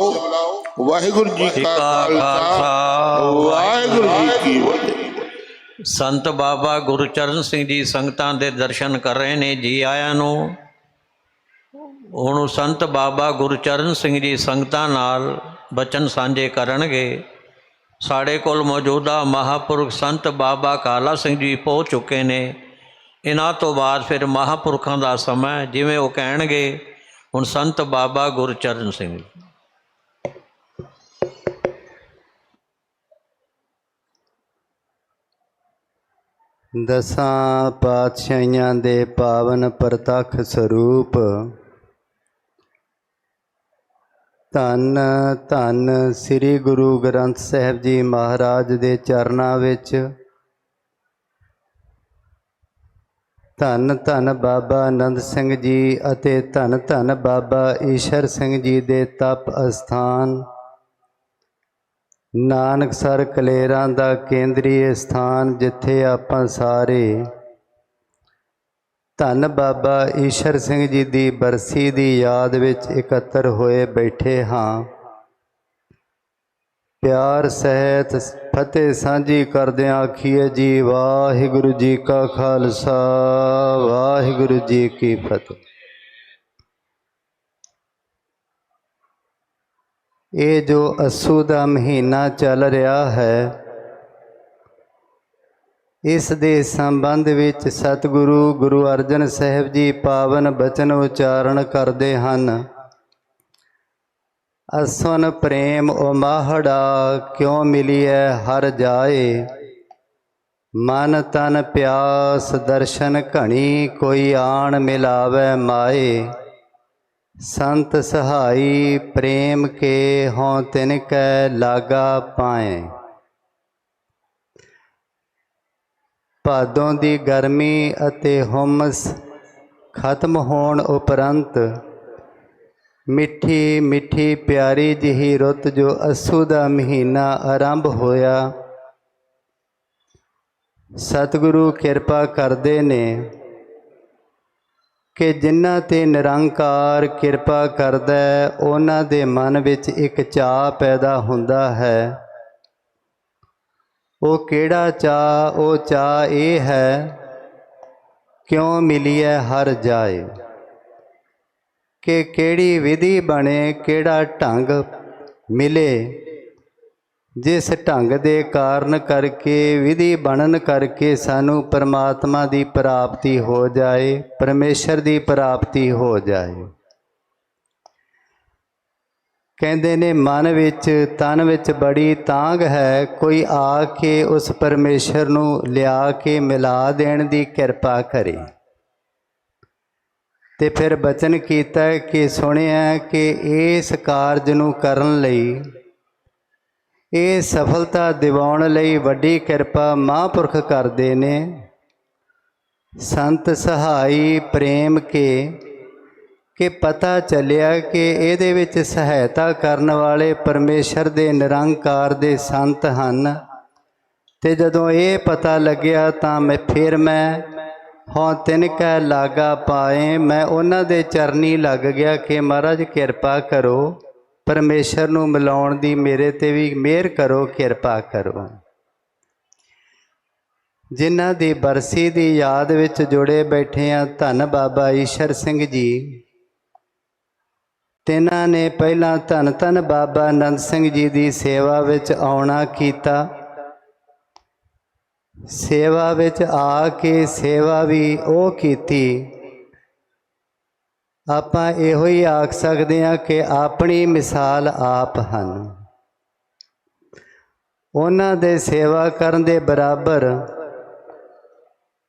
ਬੁਲਾਓ। ਵਾਹਿਗੁਰੂ ਜੀ ਕਾ ਖਾਲਸਾ। ਵਾਹਿਗੁਰੂ ਜੀ ਕੀ ਫਤਿਹ। ਸੰਤ ਬਾਬਾ ਗੁਰਚਰਨ ਸਿੰਘ ਜੀ ਸੰਗਤਾਂ ਦੇ ਦਰਸ਼ਨ ਕਰ ਰਹੇ ਨੇ ਜੀ ਆਇਆਂ ਨੂੰ। ਹੁਣ ਸੰਤ ਬਾਬਾ ਗੁਰਚਰਨ ਸਿੰਘ ਜੀ ਸੰਗਤਾਂ ਨਾਲ ਬਚਨ ਸਾਂਝੇ ਕਰਨਗੇ। ਸਾਡੇ ਕੋਲ ਮੌਜੂਦਾ ਮਹਾਪੁਰਖ ਸੰਤ ਬਾਬਾ ਕਾਲਾ ਸਿੰਘ ਜੀ ਪਹੁੰਚ ਚੁੱਕੇ ਨੇ। ਇਹਨਾਂ ਤੋਂ ਬਾਅਦ ਫਿਰ ਮਹਾਪੁਰਖਾਂ ਦਾ ਸਮਾਂ। ਜਿਵੇਂ ਉਹ ਕਹਿਣਗੇ ਹੁਣ ਸੰਤ ਬਾਬਾ ਗੁਰਚਰਨ ਸਿੰਘ ਜੀ। ਦਸਾਂ ਪਾਤਸ਼ਾਹੀਆਂ ਦੇ ਪਾਵਨ ਪ੍ਰਤੱਖ ਸਰੂਪ। ਧੰਨ ਧੰਨ ਸ੍ਰੀ ਗੁਰੂ ਗ੍ਰੰਥ ਸਾਹਿਬ ਜੀ ਮਹਾਰਾਜ ਦੇ ਚਰਨਾਂ ਵਿੱਚ। ਧੰਨ ਧੰਨ ਬਾਬਾ ਆਨੰਦ ਸਿੰਘ ਜੀ ਅਤੇ ਧੰਨ ਧੰਨ ਬਾਬਾ ਈਸ਼ਰ ਸਿੰਘ ਜੀ ਦੇ ਤਪ ਅਸਥਾਨ। ਨਾਨਕਸਰ ਕਲੇਰਾਂ ਦਾ ਕੇਂਦਰੀ ਸਥਾਨ ਜਿੱਥੇ ਆਪਾਂ ਸਾਰੇ। ਧੰਨ ਬਾਬਾ ਈਸ਼ਰ ਸਿੰਘ ਜੀ ਦੀ ਬਰਸੀ ਦੀ ਯਾਦ ਵਿੱਚ ਇਕੱਤਰ ਹੋਏ ਬੈਠੇ ਹਾਂ। ਪਿਆਰ, ਸਹਿਤ, ਫਤਿਹ ਸਾਂਝੀ ਕਰਦਿਆਂ ਆਖੀਏ ਜੀ ਵਾਹਿਗੁਰੂ ਜੀ ਕਾ ਖਾਲਸਾ, ਵਾਹਿਗੁਰੂ ਜੀ ਕੀ ਫਤਿਹ। ਇਹ ਜੋ ਅਸੂ ਦਾ ਮਹੀਨਾ ਚੱਲ ਰਿਹਾ ਹੈ, ਇਸ ਦੇ ਸੰਬੰਧ ਵਿੱਚ ਸਤਿਗੁਰੂ ਗੁਰੂ ਅਰਜਨ ਸਾਹਿਬ ਜੀ ਪਾਵਨ ਬਚਨ ਉਚਾਰਨ ਕਰਦੇ ਹਨ। ਅਸਨ ਪ੍ਰੇਮ ਉਮਾਹੜਾ ਕਿਉ ਮਿਲੀਐ ਹਰ ਜਾਏ? ਮਨ ਤਨ ਪਿਆਸ ਦਰਸ਼ਨ ਘਣੀ ਕੋਈ ਆਣ ਮਿਲਾਵੇ ਮਾਏ। ਸੰਤ ਸਹਾਈ ਪ੍ਰੇਮ ਕੇ ਹੋਂ ਤਿਨ ਕੈ ਲਾਗਾ ਪਾਏ। ਭਾਦੋਂ ਦੀ ਗਰਮੀ ਅਤੇ ਹੁਮਸ ਖਤਮ ਹੋਣ ਉਪਰੰਤ ਮਿੱਠੀ ਮਿੱਠੀ ਪਿਆਰੀ ਜਿਹੀ ਰੁੱਤ ਜੋ ਅਸੂ ਦਾ ਮਹੀਨਾ ਆਰੰਭ ਹੋਇਆ, ਸਤਿਗੁਰੂ ਕਿਰਪਾ ਕਰਦੇ ਨੇ। ਕਿ ਜਿਨ੍ਹਾਂ ਤੇ ਨਿਰੰਕਾਰ ਕਿਰਪਾ ਕਰਦਾ ਹੈ, ਉਹਨਾਂ ਦੇ ਮਨ ਵਿੱਚ ਇੱਕ ਚਾਹ ਪੈਦਾ ਹੁੰਦਾ ਹੈ। ਉਹ ਕਿਹੜਾ ਚਾਹ? ਉਹ ਚਾਹ ਇਹ ਹੈ ਕਿਉਂ ਮਿਲੀ ਹੈ ਹਰ ਜਾਏ? ਕਿ ਕਿਹੜੀ ਵਿਧੀ ਬਣੇ ਕਿਹੜਾ ਢੰਗ ਮਿਲੇ? ਜਿਸ ਢੰਗ ਦੇ ਕਾਰਨ ਕਰਕੇ, ਵਿਧੀ ਬਣਨ ਕਰਕੇ ਸਾਨੂੰ ਪਰਮਾਤਮਾ ਦੀ ਪ੍ਰਾਪਤੀ ਹੋ ਜਾਏ, ਪਰਮੇਸ਼ਰ ਦੀ ਪ੍ਰਾਪਤੀ ਹੋ ਜਾਏ। ਕਹਿੰਦੇ ਨੇ, ਮਨ ਵਿੱਚ, ਤਨ ਵਿੱਚ ਬੜੀ ਤਾਂਗ ਹੈ, ਕੋਈ ਆ ਕੇ ਉਸ ਪਰਮੇਸ਼ਰ ਨੂੰ ਲਿਆ ਕੇ ਮਿਲਾ ਦੇਣ ਦੀ ਕਿਰਪਾ ਕਰੇ। ਤੇ ਫਿਰ ਬਚਨ ਕੀਤਾ ਕਿ ਸੁਣਿਆ ਕਿ ਇਸ ਕਾਰਜ ਨੂੰ ਕਰਨ ਲਈ ਇਹ ਸਫਲਤਾ ਦਿਵਾਉਣ ਲਈ ਵੱਡੀ ਕਿਰਪਾ ਮਹਾਂਪੁਰਖ ਕਰਦੇ ਨੇ। ਸੰਤ ਸਹਾਈ ਪ੍ਰੇਮ ਕੇ, ਕਿ ਪਤਾ ਚੱਲਿਆ ਕਿ ਇਹਦੇ ਵਿੱਚ ਸਹਾਇਤਾ ਕਰਨ ਵਾਲੇ ਪਰਮੇਸ਼ਰ ਦੇ ਨਿਰੰਕਾਰ ਦੇ ਸੰਤ ਹਨ। ਤੇ ਜਦੋਂ ਇਹ ਪਤਾ ਲੱਗਿਆ ਤਾਂ ਮੈਂ ਫਿਰ ਮੈਂ, ਹਾਂ, ਤਿਨ ਕੈ ਲਾਗਾ ਪਾਏ, ਮੈਂ ਉਹਨਾਂ ਦੇ ਚਰਨੀ ਲੱਗ ਗਿਆ ਕਿ ਮਹਾਰਾਜ ਕਿਰਪਾ ਕਰੋ। ਪਰਮੇਸ਼ਰ ਨੂੰ ਮਿਲਾਉਣ ਦੀ ਮੇਰੇ ਤੇ ਵੀ ਮਿਹਰ ਕਰੋ, ਕਿਰਪਾ ਕਰੋ। ਜਿਨ੍ਹਾਂ ਦੀ ਬਰਸੀ ਦੀ ਯਾਦ ਵਿੱਚ ਜੁੜੇ ਬੈਠੇ ਆ ਧੰਨ ਬਾਬਾ ਈਸ਼ਰ ਸਿੰਘ ਜੀ। ਤਿਨਾਂ ਨੇ ਪਹਿਲਾਂ ਧੰਨ ਧੰਨ ਬਾਬਾ ਆਨੰਦ ਸਿੰਘ ਜੀ ਦੀ ਸੇਵਾ ਵਿੱਚ ਆਉਣਾ ਕੀਤਾ। ਸੇਵਾ ਵਿੱਚ ਆ ਕੇ ਸੇਵਾ ਵੀ ਉਹ ਕੀਤੀ। ਆਪਾਂ ਇਹੋ ਹੀ ਆਖ ਸਕਦੇ ਹਾਂ ਕਿ ਆਪਣੀ ਮਿਸਾਲ ਆਪ ਹਨ। ਉਹਨਾਂ ਦੇ ਸੇਵਾ ਕਰਨ ਦੇ ਬਰਾਬਰ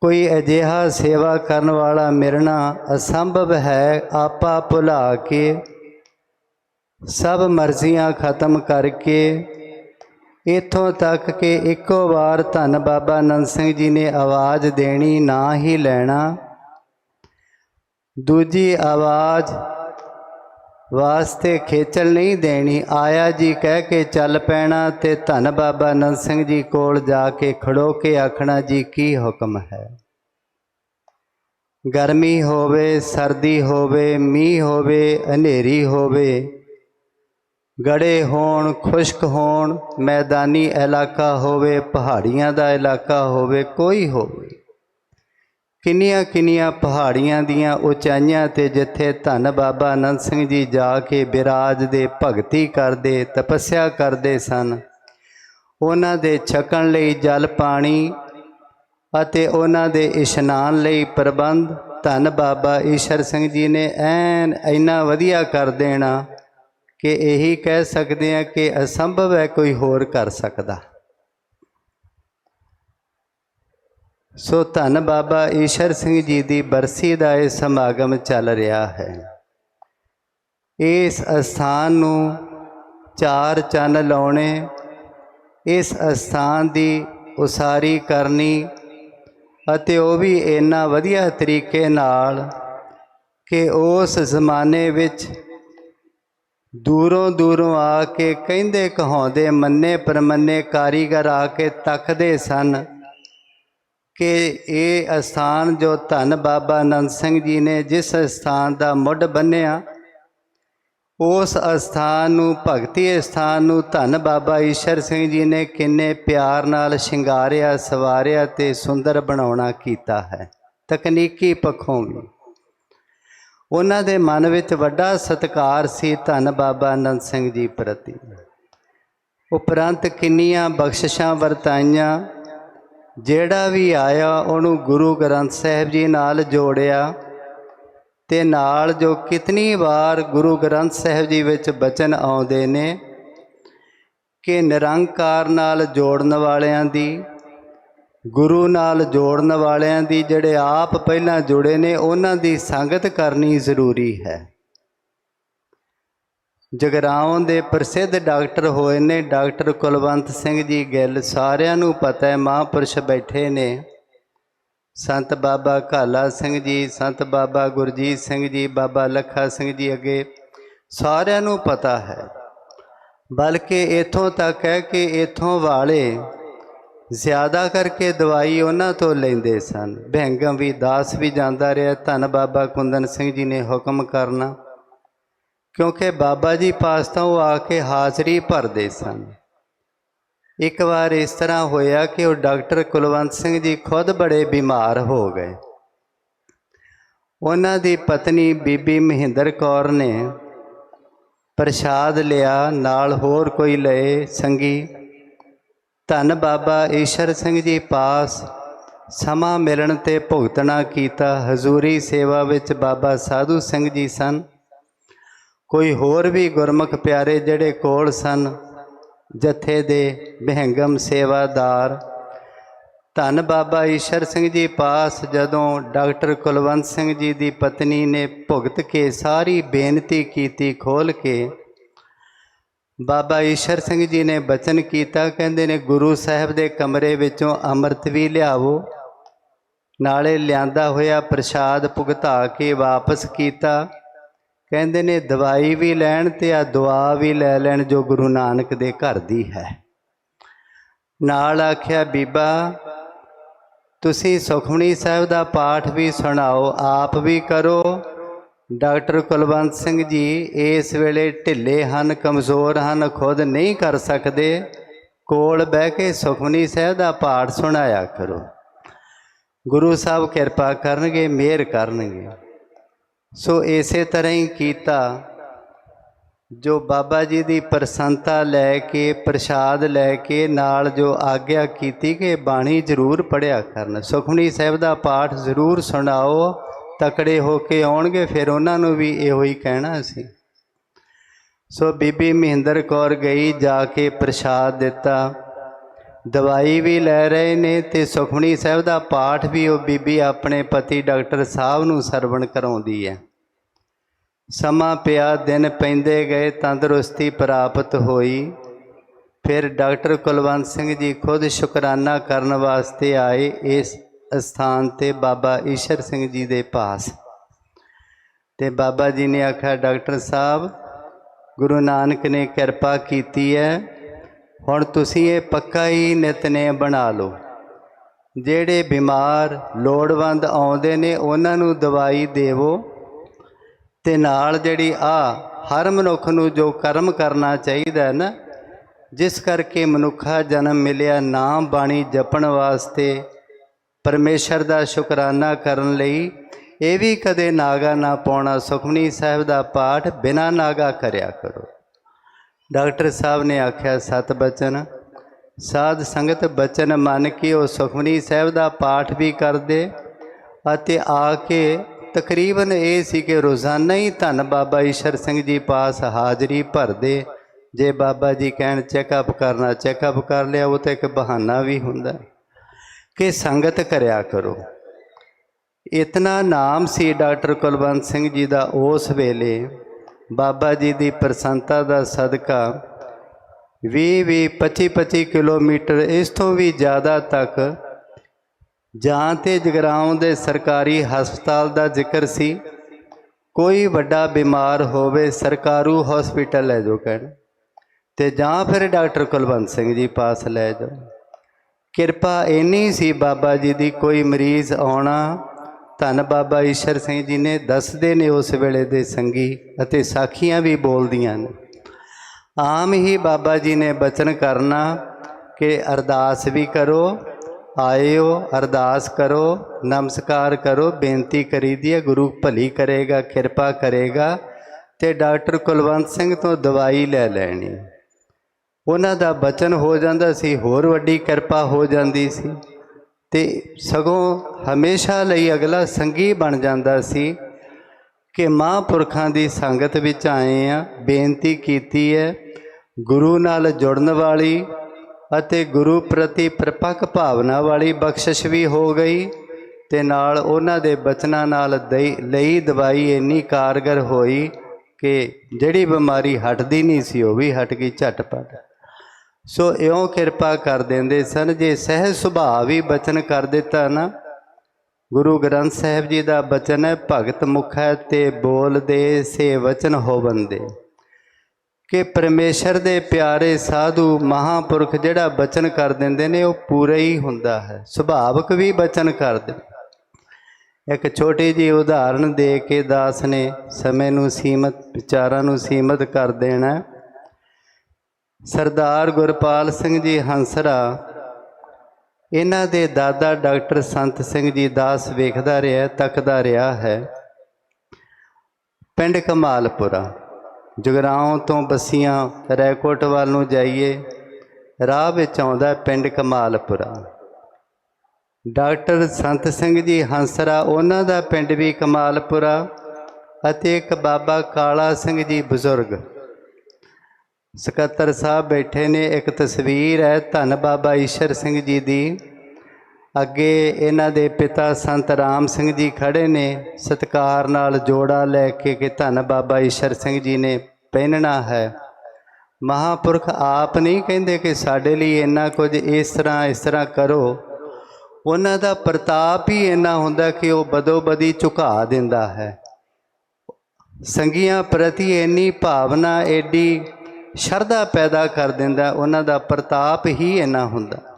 ਕੋਈ ਅਜਿਹਾ ਸੇਵਾ ਕਰਨ ਵਾਲਾ ਮਿਲਣਾ ਅਸੰਭਵ ਹੈ, ਆਪਾ ਭੁਲਾ ਕੇ ਸਭ ਮਰਜ਼ੀਆਂ ਖਤਮ ਕਰਕੇ ਇਥੋਂ ਤੱਕ ਕਿ ਇੱਕੋ ਵਾਰ ਧੰਨ ਬਾਬਾ ਨੰਦ ਸਿੰਘ ਜੀ ਨੇ ਆਵਾਜ਼ ਦੇਣੀ ਨਾ ਹੀ ਲੈਣਾ। ਦੂਜੀ ਆਵਾਜ਼ ਵਾਸਤੇ ਖੇਚਲ ਨਹੀਂ ਦੇਣੀ। ਆਇਆ ਜੀ ਕਹਿ ਕੇ ਚੱਲ ਪੈਣਾ ਤੇ ਧੰਨ ਬਾਬਾ ਆਨੰਦ ਸਿੰਘ ਜੀ ਕੋਲ ਜਾ ਕੇ ਖੜੋ ਕੇ ਆਖਣਾ, ਜੀ, ਕੀ ਹੁਕਮ ਹੈ? ਗਰਮੀ ਹੋਵੇ, ਸਰਦੀ ਹੋਵੇ, ਮੀਂਹ ਹੋਵੇ, ਹਨੇਰੀ ਹੋਵੇ, ਗੜੇ ਹੋਣ, ਖੁਸ਼ਕ ਹੋਣ, ਮੈਦਾਨੀ ਇਲਾਕਾ ਹੋਵੇ, ਪਹਾੜੀਆਂ ਦਾ ਇਲਾਕਾ ਹੋਵੇ, ਕੋਈ ਹੋਵੇ। ਕਿੰਨੀਆਂ ਕਿੰਨੀਆਂ ਪਹਾੜੀਆਂ ਦੀਆਂ ਉਚਾਈਆਂ ਤੇ ਜਿੱਥੇ ਧੰਨ ਬਾਬਾ ਅਨੰਦ ਸਿੰਘ ਜੀ ਜਾ ਕੇ ਬਿਰਾਜਦੇ ਭਗਤੀ ਕਰਦੇ, ਤਪੱਸਿਆ ਕਰਦੇ ਸਨ। ਉਹਨਾਂ ਦੇ ਛਕਣ ਲਈ ਜਲ ਪਾਣੀ ਅਤੇ ਉਹਨਾਂ ਦੇ ਇਸ਼ਨਾਨ ਲਈ ਪ੍ਰਬੰਧ ਧੰਨ ਬਾਬਾ ਈਸ਼ਰ ਸਿੰਘ ਜੀ ਨੇ ਐਨ ਇੰਨਾ ਵਧੀਆ ਕਰ ਦੇਣਾ ਕਿ ਇਹੀ ਕਹਿ ਸਕਦੇ ਆ ਕਿ ਅਸੰਭਵ ਹੈ, ਕੋਈ ਹੋਰ ਕਰ ਸਕਦਾ। ਸੋ ਧੰਨ ਬਾਬਾ ਈਸ਼ਰ ਸਿੰਘ ਜੀ ਦੀ ਬਰਸੀ ਦਾ ਇਹ ਸਮਾਗਮ ਚੱਲ ਰਿਹਾ ਹੈ। ਇਸ ਅਸਥਾਨ ਨੂੰ ਚਾਰ ਚੰਨ ਲਾਉਣੇ, ਇਸ ਅਸਥਾਨ ਦੀ ਉਸਾਰੀ ਕਰਨੀ ਅਤੇ ਉਹ ਵੀ ਇੰਨਾ ਵਧੀਆ ਤਰੀਕੇ ਨਾਲ ਕਿ ਉਸ ਜ਼ਮਾਨੇ ਵਿੱਚ ਦੂਰੋਂ ਦੂਰੋਂ ਆ ਕੇ ਕਹਿੰਦੇ ਕਹਾਉਂਦੇ ਮੰਨੇ ਪਰਮੰਨੇ ਕਾਰੀਗਰ ਆ ਕੇ ਤੱਕਦੇ ਸਨ। ਕਿ ਇਹ ਅਸਥਾਨ ਜੋ ਧੰਨ ਬਾਬਾ ਅਨੰਦ ਸਿੰਘ ਜੀ ਨੇ ਜਿਸ ਅਸਥਾਨ ਦਾ ਮੁੱਢ ਬੰਨਿਆ, ਉਸ ਅਸਥਾਨ ਨੂੰ, ਭਗਤੀ ਅਸਥਾਨ ਨੂੰ ਧੰਨ ਬਾਬਾ ਈਸ਼ਰ ਸਿੰਘ ਜੀ ਨੇ ਕਿੰਨੇ ਪਿਆਰ ਨਾਲ ਸ਼ਿੰਗਾਰਿਆ, ਸਵਾਰਿਆ ਤੇ ਸੁੰਦਰ ਬਣਾਉਣਾ ਕੀਤਾ ਹੈ। ਤਕਨੀਕੀ ਪੱਖੋਂ ਵੀ। ਉਹਨਾਂ ਦੇ ਮਨ ਵਿੱਚ ਵੱਡਾ ਸਤਿਕਾਰ ਸੀ ਧੰਨ ਬਾਬਾ ਅਨੰਦ ਸਿੰਘ ਜੀ ਪ੍ਰਤੀ। ਉਪਰੰਤ ਕਿੰਨੀਆਂ ਬਖਸ਼ਿਸ਼ਾਂ ਵਰਤਾਈਆਂ ਜਿਹੜਾ ਵੀ ਆਇਆ, ਉਹਨੂੰ ਗੁਰੂ ਗ੍ਰੰਥ ਸਾਹਿਬ ਜੀ ਨਾਲ ਜੋੜਿਆ ਤੇ ਨਾਲ ਜੋ ਕਿਤਨੀ ਵਾਰ ਗੁਰੂ ਗ੍ਰੰਥ ਸਾਹਿਬ ਜੀ ਵਿੱਚ ਬਚਨ ਆਉਂਦੇ ਨੇ ਕਿ ਨਿਰੰਕਾਰ ਨਾਲ ਜੋੜਨ ਵਾਲਿਆਂ ਦੀ, ਗੁਰੂ ਨਾਲ ਜੋੜਨ ਵਾਲਿਆਂ ਦੀ ਜਿਹੜੇ ਆਪ ਪਹਿਲਾਂ ਜੁੜੇ ਨੇ, ਉਹਨਾਂ ਦੀ ਸੰਗਤ ਕਰਨੀ ਜ਼ਰੂਰੀ ਹੈ। ਜਗਰਾਉਂ ਦੇ ਪ੍ਰਸਿੱਧ ਡਾਕਟਰ ਹੋਏ ਨੇ ਡਾਕਟਰ ਕੁਲਵੰਤ ਸਿੰਘ ਜੀ ਗਿੱਲ। ਸਾਰਿਆਂ ਨੂੰ ਪਤਾ ਹੈ ਮਹਾਂਪੁਰਸ਼ ਬੈਠੇ ਨੇ। ਸੰਤ ਬਾਬਾ ਕਾਲਾ ਸਿੰਘ ਜੀ, ਸੰਤ ਬਾਬਾ ਗੁਰਜੀਤ ਸਿੰਘ ਜੀ, ਬਾਬਾ ਲੱਖਾ ਸਿੰਘ ਜੀ ਅੱਗੇ ਸਾਰਿਆਂ ਨੂੰ ਪਤਾ ਹੈ। ਬਲਕਿ ਇਥੋਂ ਤੱਕ ਹੈ ਕਿ ਇਥੋਂ ਵਾਲੇ ਜ਼ਿਆਦਾ ਕਰਕੇ ਦਵਾਈ ਉਹਨਾਂ ਤੋਂ ਲੈਂਦੇ ਸਨ। ਭੈਂਗਮ ਵੀ ਦਾਸ ਵੀ ਜਾਂਦਾ ਰਿਹਾ। ਧੰਨ ਬਾਬਾ ਕੁੰਦਨ ਸਿੰਘ ਜੀ ਨੇ ਹੁਕਮ ਕਰਨਾ। ਕਿਉਂਕਿ ਬਾਬਾ ਜੀ ਪਾਸ ਤਾਂ ਉਹ ਆ ਕੇ ਹਾਜ਼ਰੀ ਭਰਦੇ ਸਨ। ਇੱਕ ਵਾਰ ਇਸ ਤਰ੍ਹਾਂ ਹੋਇਆ ਕਿ ਉਹ ਡਾਕਟਰ ਕੁਲਵੰਤ ਸਿੰਘ ਜੀ ਖੁਦ ਬੜੇ ਬਿਮਾਰ ਹੋ ਗਏ। ਉਹਨਾਂ ਦੀ ਪਤਨੀ ਬੀਬੀ ਮਹਿੰਦਰ ਕੌਰ ਨੇ ਪ੍ਰਸ਼ਾਦ ਲਿਆ, ਨਾਲ ਹੋਰ ਕੋਈ ਲਏ ਸੰਗੀ। ਧੰਨ ਬਾਬਾ ਈਸ਼ਰ ਸਿੰਘ ਜੀ ਪਾਸ ਸਮਾਂ ਮਿਲਣ ਤੇ ਭੁਗਤਣਾ ਕੀਤਾ। ਹਜ਼ੂਰੀ ਸੇਵਾ ਵਿੱਚ ਬਾਬਾ ਸਾਧੂ ਸਿੰਘ ਜੀ ਸਨ। ਕੋਈ ਹੋਰ ਵੀ ਗੁਰਮੁਖ ਪਿਆਰੇ ਜਿਹੜੇ ਕੋਲ ਸਨ, ਜਥੇ ਦੇ ਬਹਿੰਗਮ ਸੇਵਾਦਾਰ। ਧੰਨ ਬਾਬਾ ਈਸ਼ਰ ਸਿੰਘ ਜੀ ਪਾਸ ਜਦੋਂ ਡਾਕਟਰ ਕੁਲਵੰਤ ਸਿੰਘ ਜੀ ਦੀ ਪਤਨੀ ਨੇ ਭੁਗਤ ਕੇ ਸਾਰੀ ਬੇਨਤੀ ਕੀਤੀ ਖੋਲ ਕੇ, ਬਾਬਾ ਈਸ਼ਰ ਸਿੰਘ ਜੀ ਨੇ ਬਚਨ ਕੀਤਾ, ਕਹਿੰਦੇ ਨੇ, ਗੁਰੂ ਸਾਹਿਬ ਦੇ ਕਮਰੇ ਵਿੱਚੋਂ ਅੰਮ੍ਰਿਤ ਵੀ ਲਿਆਵੋ, ਨਾਲੇ ਲਿਆਂਦਾ ਹੋਇਆ ਪ੍ਰਸ਼ਾਦ ਭੁਗਤਾ ਕੇ ਵਾਪਸ ਕੀਤਾ। ਕਹਿੰਦੇ ਨੇ, ਦਵਾਈ ਵੀ ਲੈਣ ਤੇ ਆ ਦੁਆ ਵੀ ਲੈ ਲੈਣ ਜੋ ਗੁਰੂ ਨਾਨਕ ਦੇ ਘਰ ਦੀ ਹੈ। ਨਾਲ ਆਖਿਆ, ਬੀਬਾ, ਤੁਸੀਂ ਸੁਖਮਣੀ ਸਾਹਿਬ ਦਾ ਪਾਠ ਵੀ ਸੁਣਾਓ, ਆਪ ਵੀ ਕਰੋ। ਡਾਕਟਰ ਕੁਲਵੰਤ ਸਿੰਘ ਜੀ ਇਸ ਵੇਲੇ ਢਿੱਲੇ ਹਨ, ਕਮਜ਼ੋਰ ਹਨ, ਖੁਦ ਨਹੀਂ ਕਰ ਸਕਦੇ। ਕੋਲ ਬਹਿ ਕੇ ਸੁਖਮਨੀ ਸਾਹਿਬ ਦਾ ਪਾਠ ਸੁਣਾਇਆ ਕਰੋ। ਗੁਰੂ ਸਾਹਿਬ ਕਿਰਪਾ ਕਰਨਗੇ, ਮਿਹਰ ਕਰਨਗੇ। ਸੋ ਇਸੇ ਤਰ੍ਹਾਂ ਹੀ ਕੀਤਾ। ਜੋ ਬਾਬਾ ਜੀ ਦੀ ਪ੍ਰਸੰਨਤਾ ਲੈ ਕੇ, ਪ੍ਰਸ਼ਾਦ ਲੈ ਕੇ, ਨਾਲ ਜੋ ਆਗਿਆ ਕੀਤੀ ਕਿ ਬਾਣੀ ਜ਼ਰੂਰ ਪੜਿਆ ਕਰਨ। ਸੁਖਮਨੀ ਸਾਹਿਬ ਦਾ ਪਾਠ ਜ਼ਰੂਰ ਸੁਣਾਓ, ਤਕੜੇ ਹੋ ਕੇ ਆਉਣਗੇ, ਫਿਰ ਉਹਨਾਂ ਨੂੰ ਵੀ ਇਹੋ ਹੀ ਕਹਿਣਾ ਸੀ। ਸੋ ਬੀਬੀ ਮਹਿੰਦਰ ਕੌਰ ਗਈ ਜਾ ਕੇ ਪ੍ਰਸ਼ਾਦ ਦਿੱਤਾ। ਦਵਾਈ ਵੀ ਲੈ ਰਹੇ ਨੇ ਤੇ ਸੁਖਮਨੀ ਸਾਹਿਬ ਦਾ ਪਾਠ ਵੀ ਉਹ ਬੀਬੀ ਆਪਣੇ ਪਤੀ ਡਾਕਟਰ ਸਾਹਿਬ ਨੂੰ ਸਰਵਣ ਕਰਾਉਂਦੀ ਹੈ। ਸਮਾਂ ਪਿਆ, ਦਿਨ ਪੈਂਦੇ ਗਏ, ਤੰਦਰੁਸਤੀ ਪ੍ਰਾਪਤ ਹੋਈ। ਫਿਰ ਡਾਕਟਰ ਕੁਲਵੰਤ ਸਿੰਘ ਜੀ ਖੁਦ ਸ਼ੁਕਰਾਨਾ ਕਰਨ ਵਾਸਤੇ ਆਏ, ਇਸ ਸਥਾਨ ਤੇ ਬਾਬਾ ਈਸ਼ਰ ਸਿੰਘ ਜੀ ਦੇ ਪਾਸ। ਤੇ ਬਾਬਾ ਜੀ ਨੇ ਆਖਿਆ, ਡਾਕਟਰ ਸਾਹਿਬ, ਗੁਰੂ ਨਾਨਕ ਨੇ ਕਿਰਪਾ ਕੀਤੀ ਹੈ। ਹੁਣ ਤੁਸੀਂ ਇਹ ਪੱਕਾ ਹੀ ਨਿਤਨੇ ਬਣਾ ਲਓ। ਜਿਹੜੇ ਬਿਮਾਰ, ਲੋੜਵੰਦ ਆਉਂਦੇ ਨੇ, ਉਹਨਾਂ ਨੂੰ ਦਵਾਈ ਦੇਵੋ। ਤੇ ਨਾਲ ਜਿਹੜੀ ਆ ਹਰ ਮਨੁੱਖ ਨੂੰ ਜੋ ਕਰਮ ਕਰਨਾ ਚਾਹੀਦਾ ਹੈ ਨਾ, ਜਿਸ ਕਰਕੇ ਮਨੁੱਖਾ ਜਨਮ ਮਿਲਿਆ ਨਾਮ ਬਾਣੀ ਜਪਣ ਵਾਸਤੇ ਪਰਮੇਸ਼ਰ ਦਾ ਸ਼ੁਕਰਾਨਾ ਕਰਨ ਲਈ, ਇਹ ਵੀ ਕਦੇ ਨਾਗਾ ਨਾ ਪਾਉਣਾ, ਸੁਖਮਨੀ ਸਾਹਿਬ ਦਾ ਪਾਠ ਬਿਨਾ ਨਾਗਾ ਕਰਿਆ ਕਰੋ। ਡਾਕਟਰ ਸਾਹਿਬ ਨੇ ਆਖਿਆ, ਸਤ ਬਚਨ, ਸਾਧ ਸੰਗਤ ਬਚਨ ਮੰਨ ਕੇ ਉਹ ਸੁਖਮਨੀ ਸਾਹਿਬ ਦਾ ਪਾਠ ਵੀ ਕਰਦੇ ਅਤੇ ਆ ਕੇ ਤਕਰੀਬਨ ਇਹ ਸੀ ਕਿ ਰੋਜ਼ਾਨਾ ਹੀ ਧੰਨ ਬਾਬਾ ਈਸ਼ਰ ਸਿੰਘ ਜੀ ਪਾਸ ਹਾਜ਼ਰੀ ਭਰਦੇ। ਜੇ ਬਾਬਾ ਜੀ ਕਹਿਣ ਚੈੱਕਅਪ ਕਰਨਾ ਚੈੱਕਅਪ ਕਰ ਲਿਆ, ਉਹ ਤਾਂ ਇੱਕ ਬਹਾਨਾ ਵੀ ਹੁੰਦਾ। ਕਿ ਸੰਗਤ ਕਰਿਆ ਕਰੋ। ਇਤਨਾ ਨਾਮ ਸੀ ਡਾਕਟਰ ਕੁਲਵੰਤ ਸਿੰਘ ਜੀ ਦਾ ਉਸ ਵੇਲੇ। ਬਾਬਾ ਜੀ ਦੀ ਪ੍ਰਸੰਨਤਾ ਦਾ ਸਦਕਾ 20 20 25 25 ਕਿਲੋਮੀਟਰ ਇਸ ਤੋਂ ਵੀ ਜ਼ਿਆਦਾ ਤੱਕ ਜਾਂ ਤੇ ਜਗਰਾਉਂ ਦੇ ਸਰਕਾਰੀ ਹਸਪਤਾਲ ਦਾ ਜ਼ਿਕਰ ਸੀ। ਕੋਈ ਵੱਡਾ ਬਿਮਾਰ ਹੋਵੇ ਸਰਕਾਰੂ ਹਸਪੀਟਲ ਲੈ ਜਾਓ ਕਹਿਣ। ਤੇ ਜਾਂ ਫਿਰ ਡਾਕਟਰ ਕੁਲਵੰਤ ਸਿੰਘ ਜੀ ਪਾਸ ਲੈ ਜਾਓ। ਕਿਰਪਾ ਇੰਨੀ ਸੀ ਬਾਬਾ ਜੀ ਦੀ ਕੋਈ ਮਰੀਜ਼ ਆਉਣਾ। ਧੰਨ ਬਾਬਾ ਈਸ਼ਰ ਸਿੰਘ ਜੀ ਨੇ ਦੱਸਦੇ ਨੇ ਉਸ ਵੇਲੇ ਦੇ ਸੰਗੀ ਅਤੇ ਸਾਖੀਆਂ ਵੀ ਬੋਲਦੀਆਂ ਨੇ। ਆਮ ਹੀ ਬਾਬਾ ਜੀ ਨੇ ਬਚਨ ਕਰਨਾ ਕਿ ਅਰਦਾਸ ਵੀ ਕਰੋ ਆਇਓ, ਅਰਦਾਸ ਕਰੋ, ਨਮਸਕਾਰ ਕਰੋ, ਬੇਨਤੀ ਕਰੀ ਦੀ ਹੈ, ਗੁਰੂ ਭਲੀ ਕਰੇਗਾ, ਕਿਰਪਾ ਕਰੇਗਾ ਤੇ ਡਾਕਟਰ ਕੁਲਵੰਤ ਸਿੰਘ ਤੋਂ ਦਵਾਈ ਲੈ ਲੈਣੀ। ਉਹਨਾਂ ਦਾ ਬਚਨ ਹੋ ਜਾਂਦਾ ਸੀ, ਹੋਰ ਵੱਡੀ ਕਿਰਪਾ ਹੋ ਜਾਂਦੀ ਸੀ ਤੇ ਸਗੋਂ ਹਮੇਸ਼ਾ ਲਈ ਅਗਲਾ ਸੰਗੀ ਬਣ ਜਾਂਦਾ ਸੀ ਕਿ ਮਹਾਂਪੁਰਖਾਂ ਦੀ ਸੰਗਤ ਵਿੱਚ ਆਏ ਆ ਬੇਨਤੀ ਕੀਤੀ ਹੈ, ਗੁਰੂ ਨਾਲ ਜੁੜਨ ਵਾਲੀ ਅਤੇ ਗੁਰੂ ਪ੍ਰਤੀ ਪ੍ਰਪੱਕ ਭਾਵਨਾ ਵਾਲੀ ਬਖਸ਼ਿਸ਼ ਵੀ ਹੋ ਗਈ ਤੇ ਨਾਲ ਉਹਨਾਂ ਦੇ ਬਚਨਾਂ ਨਾਲ ਦਈ- ਲਈ ਦਵਾਈ ਇੰਨੀ ਕਾਰਗਰ ਹੋਈ ਕਿ ਜਿਹੜੀ ਬਿਮਾਰੀ ਹਟਦੀ ਨਹੀਂ ਸੀ, ਉਹ ਵੀ ਹਟ ਗਈ ਝਟਪਟ। ਸੋ ਇਉਂ ਕਿਰਪਾ ਕਰ ਦਿੰਦੇ ਸਨ, ਜੇ ਸਹਿਜ ਸੁਭਾਅ ਵੀ ਬਚਨ ਕਰ ਦਿੱਤਾ ਨਾ, ਗੁਰੂ ਗ੍ਰੰਥ ਸਾਹਿਬ ਜੀ ਦਾ ਬਚਨ ਹੈ ਭਗਤ ਮੁਖ ਹੈ ਤੇ ਬੋਲਦੇ ਸੇ ਵਚਨ ਹੋਵੰਦੇ ਕਿ ਪਰਮੇਸ਼ਰ ਦੇ ਪਿਆਰੇ ਸਾਧੂ ਮਹਾਪੁਰਖ ਜਿਹੜਾ ਬਚਨ ਕਰ ਦਿੰਦੇ ਨੇ, ਉਹ ਪੂਰਾ ਹੀ ਹੁੰਦਾ ਹੈ। ਸੁਭਾਵਕ ਵੀ ਬਚਨ ਕਰਦੇ ਇੱਕ ਛੋਟੀ ਜੀ ਉਦਾਹਰਣ ਦੇ ਕੇ ਦਾਸ ਨੇ ਸਮੇਂ ਨੂੰ ਸੀਮਤ, ਵਿਚਾਰਾਂ ਨੂੰ ਸੀਮਤ ਕਰ ਦੇਣਾ ਸਰਦਾਰ ਗੁਰਪਾਲ ਸਿੰਘ ਜੀ ਹੰਸਰਾ, ਇਹਨਾਂ ਦੇ ਦਾਦਾ ਡਾਕਟਰ ਸੰਤ ਸਿੰਘ ਜੀ ਦਾਸ ਵੇਖਦਾ ਰਿਹਾ, ਤੱਕਦਾ ਰਿਹਾ ਹੈ। ਪਿੰਡ ਕਮਾਲਪੁਰਾ। ਜਗਰਾਉਂ ਤੋਂ ਬੱਸੀਆਂ ਰੈਕੋਟ ਵੱਲ ਨੂੰ ਜਾਈਏ, ਰਾਹ ਵਿੱਚ ਆਉਂਦਾ ਪਿੰਡ ਕਮਾਲਪੁਰਾ। ਡਾਕਟਰ ਸੰਤ ਸਿੰਘ ਜੀ ਹੰਸਰਾ, ਉਹਨਾਂ ਦਾ ਪਿੰਡ ਵੀ ਕਮਾਲਪੁਰਾ ਅਤੇ ਇੱਕ ਬਾਬਾ ਕਾਲਾ ਸਿੰਘ ਜੀ ਬਜ਼ੁਰਗ। ਸਕੱਤਰ ਸਾਹਿਬ ਬੈਠੇ ਨੇ, ਇੱਕ ਤਸਵੀਰ ਹੈ ਧੰਨ ਬਾਬਾ ਈਸ਼ਰ ਸਿੰਘ ਜੀ ਦੀ। ਅੱਗੇ ਇਹਨਾਂ ਦੇ ਪਿਤਾ ਸੰਤ ਰਾਮ ਸਿੰਘ ਜੀ ਖੜੇ ਨੇ, ਸਤਕਾਰ ਨਾਲ ਜੋੜਾ ਲੈ ਕੇ ਕਿ ਧੰਨ ਬਾਬਾ ਈਸ਼ਰ ਸਿੰਘ ਜੀ ਨੇ ਪਹਿਨਣਾ ਹੈ। ਮਹਾਪੁਰਖ ਆਪ ਨਹੀਂ ਕਹਿੰਦੇ ਕਿ ਸਾਡੇ ਲਈ ਇੰਨਾ ਕੁਝ ਇਸ ਤਰ੍ਹਾਂ ਇਸ ਤਰ੍ਹਾਂ ਕਰੋ। ਉਹਨਾਂ ਦਾ ਪ੍ਰਤਾਪ ਹੀ ਇੰਨਾ ਹੁੰਦਾ ਕਿ ਉਹ ਬਦੋਬਦੀ ਝੁਕਾ ਦਿੰਦਾ ਹੈ। ਸੰਗੀਆਂ ਪ੍ਰਤੀ ਇੰਨੀ ਭਾਵਨਾ ਐਡੀ ਸ਼ਰਧਾ ਪੈਦਾ ਕਰ ਦਿੰਦਾ, ਉਹਨਾਂ ਦਾ ਪ੍ਰਤਾਪ ਹੀ ਇੰਨਾ ਹੁੰਦਾ।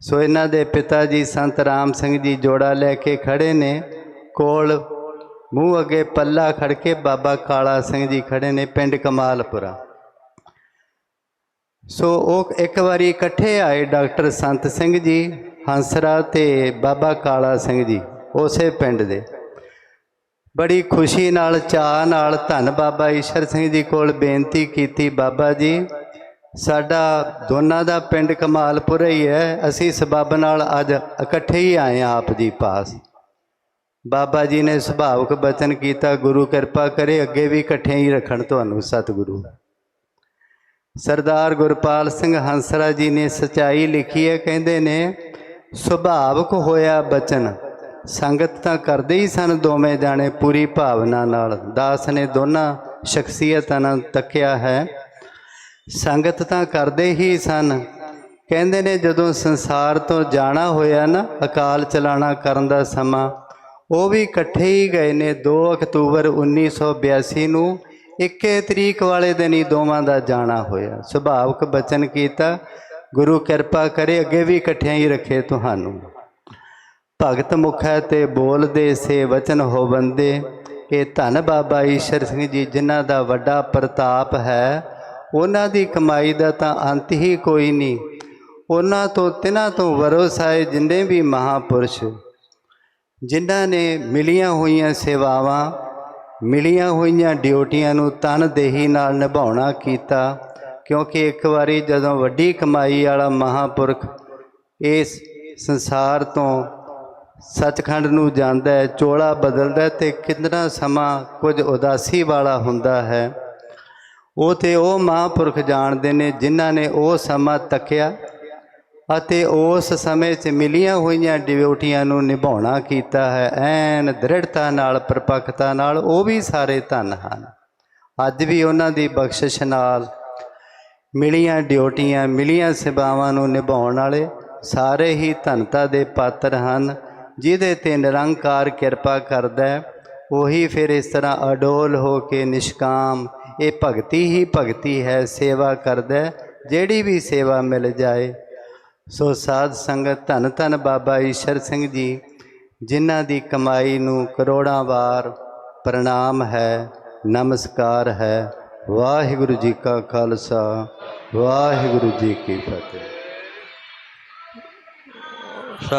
ਸੋ ਇਹਨਾਂ ਦੇ ਪਿਤਾ ਜੀ ਸੰਤ ਰਾਮ ਸਿੰਘ ਜੀ ਜੋੜਾ ਲੈ ਕੇ ਖੜੇ ਨੇ। ਕੋਲ ਮੂੰਹ ਅੱਗੇ ਪੱਲਾ ਖੜ ਕੇ ਬਾਬਾ ਕਾਲਾ ਸਿੰਘ ਜੀ ਖੜੇ ਨੇ ਪਿੰਡ ਕਮਾਲਪੁਰਾ। ਸੋ ਉਹ ਇੱਕ ਵਾਰੀ ਇਕੱਠੇ ਆਏ ਡਾਕਟਰ ਸੰਤ ਸਿੰਘ ਜੀ, ਹੰਸਰਾ ਤੇ ਬਾਬਾ ਕਾਲਾ ਸਿੰਘ ਜੀ, ਉਸੇ ਪਿੰਡ ਦੇ। ਬੜੀ ਖੁਸ਼ੀ ਨਾਲ ਚਾਹ ਨਾਲ ਧੰਨ ਬਾਬਾ ਈਸ਼ਰ ਸਿੰਘ ਜੀ ਕੋਲ ਬੇਨਤੀ ਕੀਤੀ ਬਾਬਾ ਜੀ ਸਾਡਾ ਦੋਨਾਂ ਦਾ ਪਿੰਡ ਕਮਾਲਪੁਰ ਹੀ ਹੈ। ਅਸੀਂ ਸਬੱਬ ਨਾਲ ਅੱਜ ਇਕੱਠੇ ਹੀ ਆਏ ਹਾਂ ਆਪ ਜੀ ਪਾਸ। ਬਾਬਾ ਜੀ ਨੇ ਸੁਭਾਵਕ ਬਚਨ ਕੀਤਾ, ਗੁਰੂ ਕਿਰਪਾ ਕਰੇ, ਅੱਗੇ ਵੀ ਇਕੱਠੇ ਹੀ ਰੱਖਣ ਤੁਹਾਨੂੰ ਸਤਿਗੁਰੂ। ਸਰਦਾਰ ਗੁਰਪਾਲ ਸਿੰਘ ਹੰਸਰਾ ਜੀ ਨੇ ਸਚਾਈ ਲਿਖੀ ਹੈ, ਕਹਿੰਦੇ ਨੇ, ਸੁਭਾਵਕ ਹੋਇਆ ਬਚਨ, ਸੰਗਤ ਤਾਂ ਕਰਦੇ ਹੀ ਸਨ ਦੋਵੇਂ ਜਾਣੇ ਪੂਰੀ ਭਾਵਨਾ ਨਾਲ। ਦਾਸ ਨੇ ਦੋਨਾਂ ਸ਼ਖਸੀਅਤਾਂ ਨਾਲ ਤੱਕਿਆ ਹੈ ਸੰਗਤ ਤਾਂ ਕਰਦੇ ਹੀ ਸਨ। ਕਹਿੰਦੇ ਨੇ ਜਦੋਂ ਸੰਸਾਰ ਤੋਂ ਜਾਣਾ ਹੋਇਆ ਨਾ, ਅਕਾਲ ਚਲਾਣਾ ਕਰਨ ਦਾ ਸਮਾਂ, ਉਹ ਵੀ ਇਕੱਠੇ ਹੀ ਗਏ ਨੇ 2 ਅਕਤੂਬਰ 1982 ਨੂੰ। 21 ਤਰੀਕ ਵਾਲੇ ਦਿਨ ਹੀ ਦੋਵਾਂ ਦਾ ਜਾਣਾ ਹੋਇਆ। ਸੁਭਾਵਕ ਬਚਨ ਕੀਤਾ, ਗੁਰੂ ਕਿਰਪਾ ਕਰੇ, ਅੱਗੇ ਵੀ ਇਕੱਠਿਆਂ ਹੀ ਰੱਖੇ ਤੁਹਾਨੂੰ। ਭਗਤ ਮੁਖੈ ਤੇ ਬੋਲਦੇ, ਸੇ ਵਚਨ ਹੋ ਬੰਦੇ। ਇਹ ਧੰਨ ਬਾਬਾ ਈਸ਼ਰ ਸਿੰਘ ਜੀ, ਜਿਨ੍ਹਾਂ ਦਾ ਵੱਡਾ ਪ੍ਰਤਾਪ ਹੈ ਉਹਨਾਂ ਦੀ ਕਮਾਈ ਦਾ ਤਾਂ ਅੰਤ ਹੀ ਕੋਈ ਨਹੀਂ। ਉਹਨਾਂ ਤੋਂ ਤਿਨਾਂ ਤੋਂ ਵਰੋਸਾਏ ਜਿੰਨੇ ਵੀ ਮਹਾਪੁਰਸ਼, ਜਿਨ੍ਹਾਂ ਨੇ ਮਿਲੀਆਂ ਹੋਈਆਂ ਸੇਵਾਵਾਂ, ਮਿਲੀਆਂ ਹੋਈਆਂ ਡਿਊਟੀਆਂ ਨੂੰ ਤਨਦੇਹੀ ਨਾਲ ਨਿਭਾਉਣਾ ਕੀਤਾ, ਕਿਉਂਕਿ ਇੱਕ ਵਾਰੀ ਜਦੋਂ ਵੱਡੀ ਕਮਾਈ ਵਾਲਾ ਮਹਾਪੁਰਖ ਇਸ ਸੰਸਾਰ ਤੋਂ ਸੱਚਖੰਡ ਨੂੰ ਜਾਂਦਾ ਹੈ, ਚੋਲਾ ਬਦਲਦਾ ਹੈ ਤੇ ਕਿੰਨਾ ਸਮਾਂ ਕੁਝ ਉਦਾਸੀ ਵਾਲਾ ਹੁੰਦਾ ਹੈ। ਉਹ ਤੇ ਉਹ ਮਹਾਂਪੁਰਖ ਜਾਣਦੇ ਨੇ ਜਿਨ੍ਹਾਂ ਨੇ ਉਹ ਸਮਾਂ ਤੱਕਿਆ ਅਤੇ ਉਸ ਸਮੇਂ 'ਚ ਮਿਲੀਆਂ ਹੋਈਆਂ ਡਿਊਟੀਆਂ ਨੂੰ ਨਿਭਾਉਣਾ ਕੀਤਾ ਹੈ। ਐਨ ਦ੍ਰਿੜਤਾ ਨਾਲ ਪਰਪੱਕਤਾ ਨਾਲ ਉਹ ਵੀ ਸਾਰੇ ਧਨ ਹਨ। ਅੱਜ ਵੀ ਉਹਨਾਂ ਦੀ ਬਖਸ਼ਿਸ਼ ਨਾਲ ਮਿਲੀਆਂ ਡਿਊਟੀਆਂ, ਮਿਲੀਆਂ ਸੇਵਾਵਾਂ ਨੂੰ ਨਿਭਾਉਣ ਵਾਲੇ ਸਾਰੇ ਹੀ ਧਨਤਾ ਦੇ ਪਾਤਰ ਹਨ। ਜਿਹਦੇ ਤੇ ਨਿਰੰਕਾਰ ਕਿਰਪਾ ਕਰਦਾ ਹੈ, ਉਹੀ ਫਿਰ ਇਸ ਤਰ੍ਹਾਂ ਅਡੋਲ ਹੋ ਕੇ ਨਿਸ਼ਕਾਮ ਇਹ ਭਗਤੀ ਹੀ ਭਗਤੀ ਹੈ, ਸੇਵਾ ਕਰਦਾ ਜਿਹੜੀ ਵੀ ਸੇਵਾ ਮਿਲ ਜਾਏ। ਸੋ ਸਾਧ ਸੰਗਤ, ਧੰਨ ਧੰਨ ਬਾਬਾ ਈਸ਼ਰ ਸਿੰਘ ਜੀ, ਜਿਨ੍ਹਾਂ ਦੀ ਕਮਾਈ ਨੂੰ ਕਰੋੜਾਂ ਵਾਰ ਪ੍ਰਣਾਮ ਹੈ, ਨਮਸਕਾਰ ਹੈ। ਵਾਹਿਗੁਰੂ ਜੀ ਕਾ ਖਾਲਸਾ, ਵਾਹਿਗੁਰੂ ਜੀ ਕੀ ਫਤਿਹ।